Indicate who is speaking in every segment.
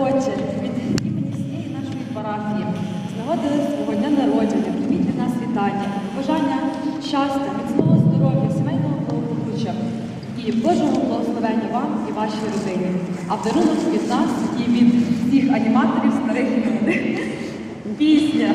Speaker 1: Отче, від імені всієї нашої парафії, з нагоди свого дня народження, прийміть від нас вітання, бажання щастя, міцного здоров'я, сімейного благополуччя і Божого благословення вам і вашій родині. А в дарунок від нас і від всіх аніматорів старих і молодих. Пісня.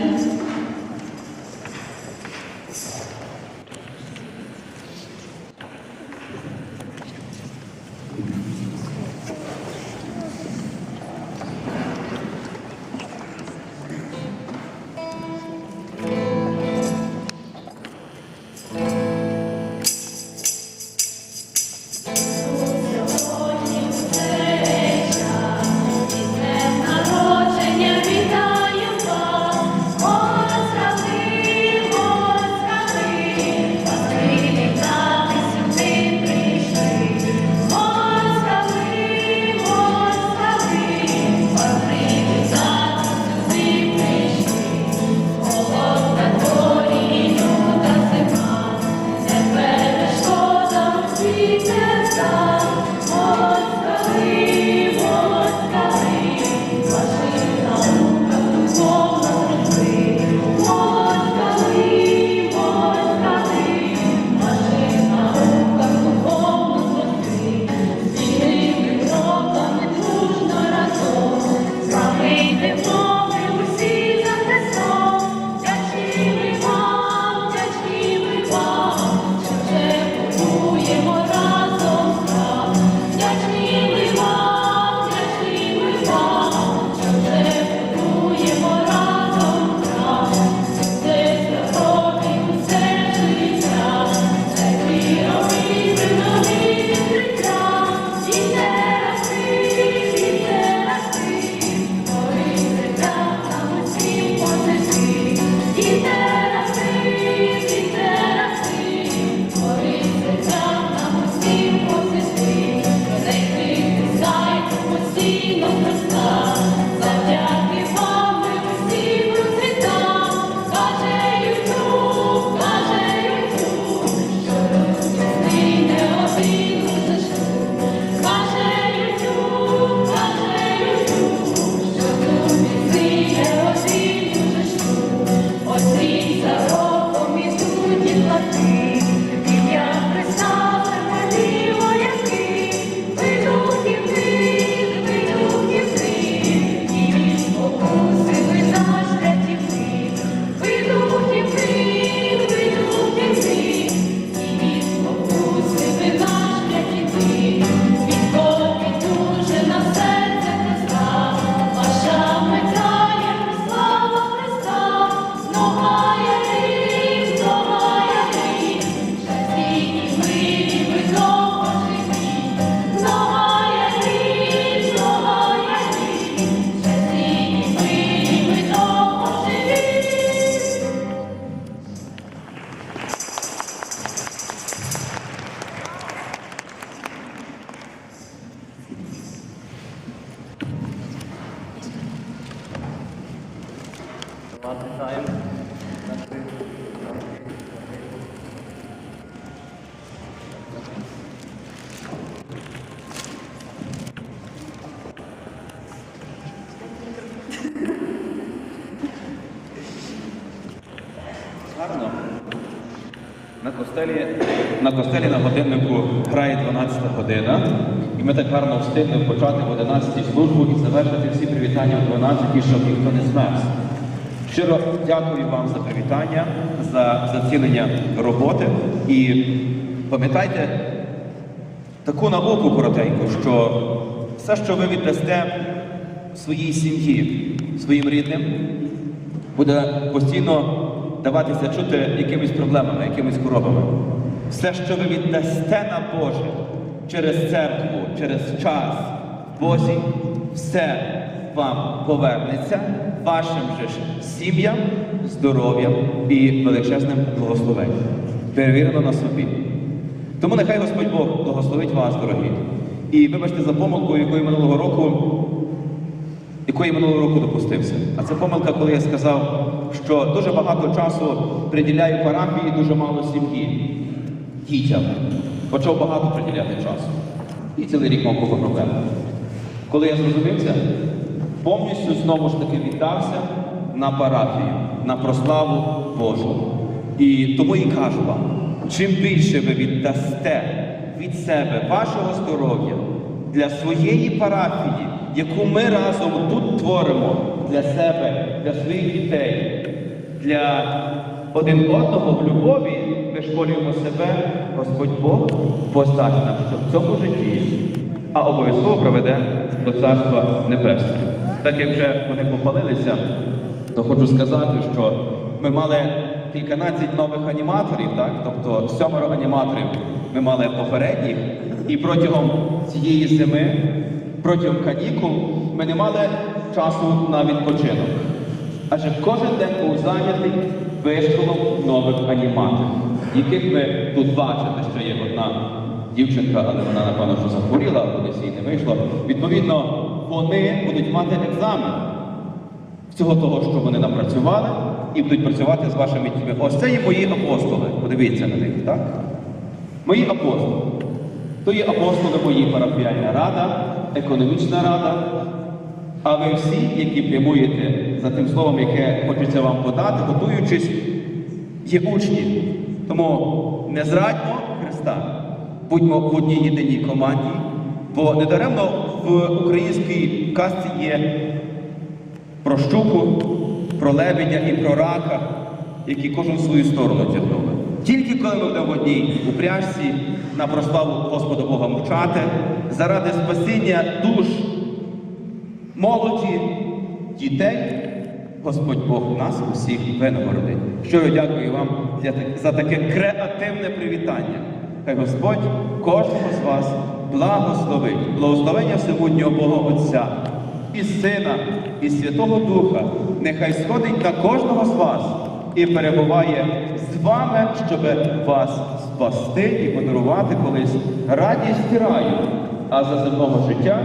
Speaker 2: Вітаємо. Гарно. На костелі, на костелі на годиннику грає 12 година, і ми так гарно встигли почати в 11 службу і завершити всі привітання в 12, щоб ніхто не змерз. Щиро дякую вам за привітання, за зацінення роботи. І пам'ятайте таку науку коротеньку, що все, що ви віддасте своїй сім'ї, своїм рідним, буде постійно даватися чути якимись проблемами, якимись хворобами. Все, що ви віддасте на Боже через церкву, через час Бозі, все вам повернеться вашим же сім'ям, здоров'ям і величезним благословенням. Перевірено на собі. Тому нехай Господь Бог благословить вас, дорогі. І вибачте за помилку, якої минулого року якої минулого року допустився. А це помилка, коли я сказав, що дуже багато часу приділяю парафії, дуже мало сім'ї, дітям. Почав багато приділяти часу. І цілий рік мав купу проблем. Коли я зрозумів це, повністю знову ж таки віддався на парафію, на прославу Божу. І тому і кажу вам, чим більше ви віддасте від себе вашого здоров'я для своєї парафії, яку ми разом тут творимо для себе, для своїх дітей, для один одного в любові вишколюємо себе, Господь Бог поздасть нам, в цьому житті, а обов'язково проведе до Царства Небесного. Так як вже вони попалилися, то хочу сказати, що ми мали кільканадцять нових аніматорів, так? тобто сьомеро аніматорів ми мали попередніх, і протягом цієї зими, протягом канікул, ми не мали часу на відпочинок. Адже кожен день був зайнятий вишколом нових аніматорів, яких ви тут бачите, що є одна дівчинка, але вона, напевно, що захворіла, десь їй не вийшло. Відповідно, вони будуть мати екзамен всього того, що вони напрацювали, і будуть працювати з вашими дітьми. Ось це є мої апостоли. Подивіться на них, так? Мої апостоли. То є апостоли мої парафіальна рада, економічна рада. А ви всі, які прямуєте за тим словом, яке хочеться вам подати, готуючись, є учні. Тому не зрадьмо Христа, будьмо в одній єдиній команді, бо недаремно в українській казці є про щуку, про лебедя і про рака, які кожен в свою сторону тягнули. Тільки коли ми будемо в одній упряжці на прославу Господа Бога мовчати, заради спасіння душ молоді, дітей, Господь Бог нас усіх винагородить. Щиро дякую вам за таке креативне привітання. Хай Господь кожного з вас благословить. Благословення Всемуднього Бога Отця і Сина, і Святого Духа. Нехай сходить на кожного з вас і перебуває з вами, щоб вас спасти і подарувати колись радість і раю, а за земного життя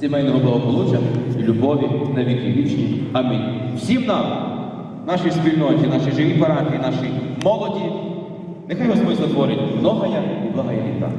Speaker 2: сімейного благополуччя і любові на віки вічні. Амінь. Всім нам, нашій спільноті, нашій живій парафії, нашій молоді, нехай Господь затворить многая і благая літа.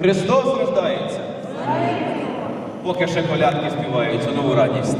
Speaker 2: Христос рождається. Поки ще колядки співаються, нову радість.